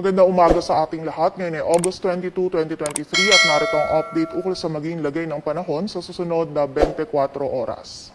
Maganda umaga sa ating lahat. Ngayon ay August 22, 2023 at narito ang update ukol sa maging lagay ng panahon sa susunod na 24 oras.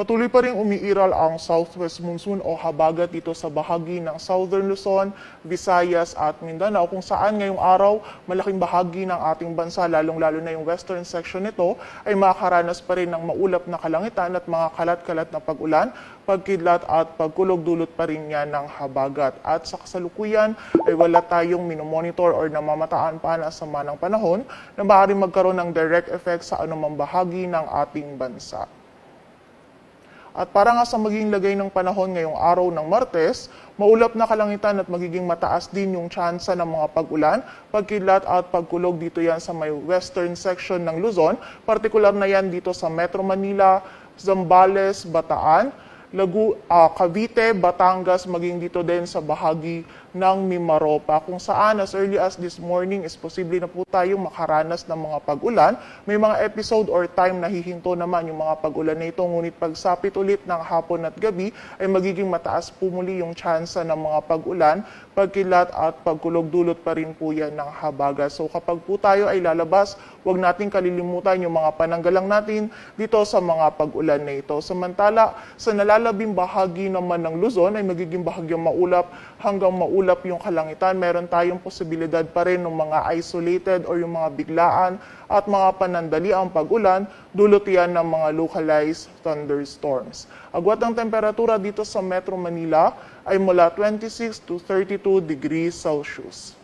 Patuloy pa rin umiiral ang southwest monsoon o habagat dito sa bahagi ng southern Luzon, Visayas at Mindanao kung saan ngayong araw malaking bahagi ng ating bansa lalong-lalo na yung western section nito ay makakaranas pa rin ng maulap na kalangitan at mga kalat-kalat na pag-ulan, pagkidlat at pagkulog dulot pa rin yan ng habagat. At sa kasalukuyan ay wala tayong minomonitor or namamataan pa na sama ng panahon na maaaring magkaroon ng direct effect sa anumang bahagi ng ating bansa. At para nga sa maging lagay ng panahon ngayong araw ng Martes, maulap na kalangitan at magiging mataas din yung tsansa ng mga pag-ulan, pagkidlat at pagkulog dito yan sa may western section ng Luzon, partikular na yan dito sa Metro Manila, Zambales, Bataan, Lagu, ah, Cavite, Batangas, maging dito din sa bahagi ng Mimaropa kung saan as early as this morning is posible na po tayong makaranas ng mga pag-ulan. May mga episode or time na hihinto naman yung mga pag-ulan na ito ngunit pagsapit ulit ng hapon at gabi ay magiging mataas po muli yung tsansa ng mga pag-ulan, pagkilat at pagkulog dulot pa rin po yan ng habaga. So kapag po tayo ay lalabas, huwag natin kalilimutan yung mga pananggalang natin dito sa mga pag-ulan na ito. Samantala, sa nalalabing bahagi naman ng Luzon ay magiging bahagyang maulap hanggang maulap yung kalangitan. Meron tayong posibilidad pa rin ng mga isolated or yung mga biglaan at mga panandali ang pag-ulan, dulot yan ng mga localized thunderstorms. Agwat ng temperatura dito sa Metro Manila ay mula 26 to 32 degrees Celsius.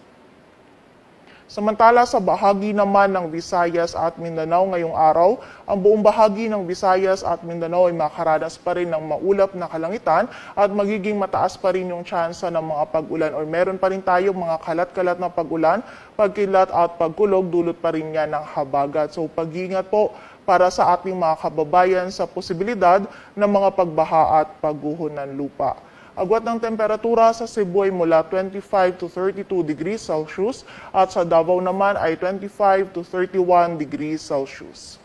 Samantala sa bahagi naman ng Visayas at Mindanao ngayong araw, ang buong bahagi ng Visayas at Mindanao ay makaranas pa rin ng maulap na kalangitan at magiging mataas pa rin yung tsansa ng mga pag-ulan or meron pa rin tayong mga kalat-kalat na pag-ulan, pagkilat at pagkulog dulot pa rin yan ng habagat. So pag-ingat po para sa ating mga kababayan sa posibilidad ng mga pagbaha at pagguho ng lupa. Agwat ng temperatura sa Cebu ay mula 25 to 32 degrees Celsius at sa Davao naman ay 25 to 31 degrees Celsius.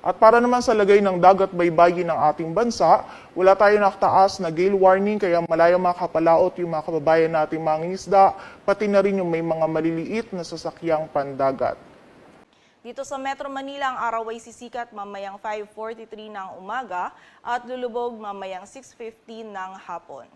At para naman sa lagay ng dagat baybayin ng ating bansa, wala tayo nakataas na gale warning kaya malaya makapalaot yung mga kababayan nating mga isda, pati na rin yung may mga maliliit na sasakyang pandagat. Dito sa Metro Manila, ang araw ay sisikat mamayang 5.43 ng umaga at lulubog mamayang 6.15 ng hapon.